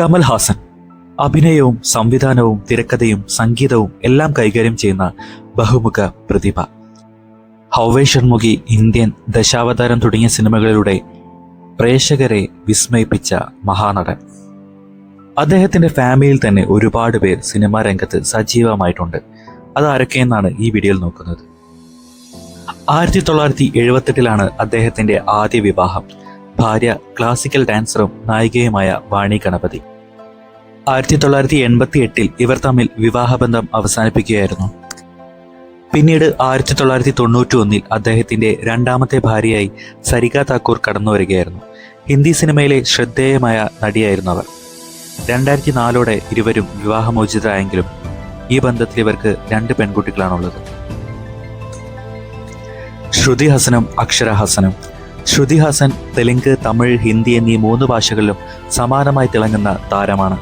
കമൽ ഹാസൻ. അഭിനയവും സംവിധാനവും തിരക്കഥയും സംഗീതവും എല്ലാം കൈകാര്യം ചെയ്യുന്ന ബഹുമുഖ പ്രതിഭ. ഹൗവേ ഷൺമുഖി ഇന്ത്യൻ ദശാവതാരം തുടങ്ങിയ സിനിമകളിലൂടെ പ്രേക്ഷകരെ വിസ്മയിപ്പിച്ച മഹാനടൻ. അദ്ദേഹത്തിന്റെ ഫാമിലിയിൽ തന്നെ ഒരുപാട് പേർ സിനിമാ രംഗത്ത് സജീവമായിട്ടുണ്ട്. അതാരൊക്കെയെന്നാണ് ഈ വീഡിയോയിൽ നോക്കുന്നത്. ആയിരത്തി തൊള്ളായിരത്തി എഴുപത്തെട്ടിലാണ് അദ്ദേഹത്തിന്റെ ആദ്യ വിവാഹം. ഭാര്യ ക്ലാസിക്കൽ ഡാൻസറും നായികയുമായ വാണി ഗണപതി. ആയിരത്തി തൊള്ളായിരത്തി എൺപത്തി എട്ടിൽ ഇവർ തമ്മിൽ വിവാഹബന്ധം അവസാനിപ്പിക്കുകയായിരുന്നു. പിന്നീട് ആയിരത്തി തൊള്ളായിരത്തി തൊണ്ണൂറ്റി ഒന്നിൽ അദ്ദേഹത്തിന്റെ രണ്ടാമത്തെ ഭാര്യയായി സരിക താക്കൂർ കടന്നു വരികയായിരുന്നു. ഹിന്ദി സിനിമയിലെ ശ്രദ്ധേയമായ നടിയായിരുന്നു അവർ. രണ്ടായിരത്തി നാലോടെ ഇരുവരും വിവാഹമോചിതരായെങ്കിലും ഈ ബന്ധത്തിൽ ഇവർക്ക് രണ്ട് പെൺകുട്ടികളാണുള്ളത്. ശ്രുതി ഹസനും അക്ഷര ഹസനും ശ്രുതി ഹസൻ തെലുങ്ക് തമിഴ് ഹിന്ദി എന്നീ മൂന്ന് ഭാഷകളിലും സമാനമായി തിളങ്ങുന്ന താരമാണ്.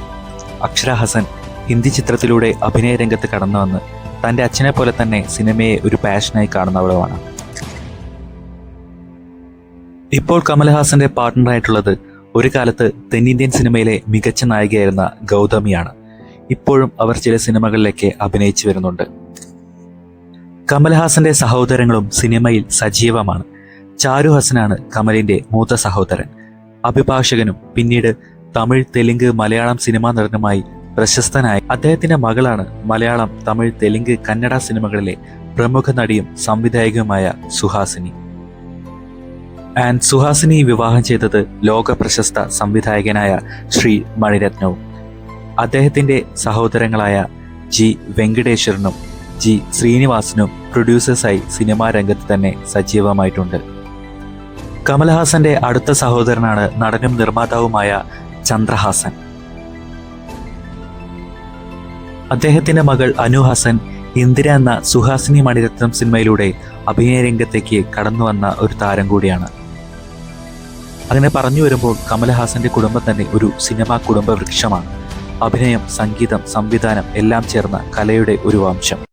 അക്ഷര ഹസൻ ഹിന്ദി ചിത്രത്തിലൂടെ അഭിനയ രംഗത്ത് കടന്നു വന്ന് തന്റെ അച്ഛനെ പോലെ തന്നെ സിനിമയെ ഒരു പാഷനായി കാണുന്നവളുമാണ്. ഇപ്പോൾ കമൽഹാസന്റെ പാർട്ട്ണറായിട്ടുള്ളത് ഒരു കാലത്ത് തെന്നിന്ത്യൻ സിനിമയിലെ മികച്ച നായികയായിരുന്ന ഗൗതമിയാണ്. ഇപ്പോഴും അവർ ചില സിനിമകളിലേക്ക് അഭിനയിച്ചു വരുന്നുണ്ട്. കമൽഹാസന്റെ സഹോദരങ്ങളും സിനിമയിൽ സജീവമാണ്. ചാരു ഹസനാണ് കമലിന്റെ മൂത്ത സഹോദരൻ. അഭിഭാഷകനും പിന്നീട് തമിഴ് തെലുങ്ക് മലയാളം സിനിമാ നടനുമായി പ്രശസ്തനായ. അദ്ദേഹത്തിന്റെ മകളാണ് മലയാളം തമിഴ് തെലുങ്ക് കന്നഡ സിനിമകളിലെ പ്രമുഖ നടിയും സംവിധായകയുമായ സുഹാസിനി. ആൻഡ് സുഹാസിനി വിവാഹം ചെയ്തത് ലോക പ്രശസ്ത സംവിധായകനായ ശ്രീ മണിരത്നവും. അദ്ദേഹത്തിന്റെ സഹോദരങ്ങളായ ജി വെങ്കടേശ്വരനും ജി ശ്രീനിവാസനും പ്രൊഡ്യൂസേഴ്സായി സിനിമാ രംഗത്ത് തന്നെ സജീവമായിട്ടുണ്ട്. കമൽഹാസന്റെ അടുത്ത സഹോദരനാണ് നടനും നിർമ്മാതാവുമായ ചന്ദ്രഹാസൻ. അദ്ദേഹത്തിന്റെ മകൾ അനു ഹാസൻ ഇന്ദിര എന്ന സുഹാസിനി മണിരത്നം സിനിമയിലൂടെ അഭിനയ രംഗത്തേക്ക് കടന്നു വന്ന ഒരു താരം കൂടിയാണ്. അങ്ങനെ പറഞ്ഞു വരുമ്പോൾ കമൽഹാസന്റെ കുടുംബം തന്നെ ഒരു സിനിമാ കുടുംബ വൃക്ഷമാണ് അഭിനയം സംഗീതം സംവിധാനം എല്ലാം ചേർന്ന കലയുടെ ഒരു വംശം.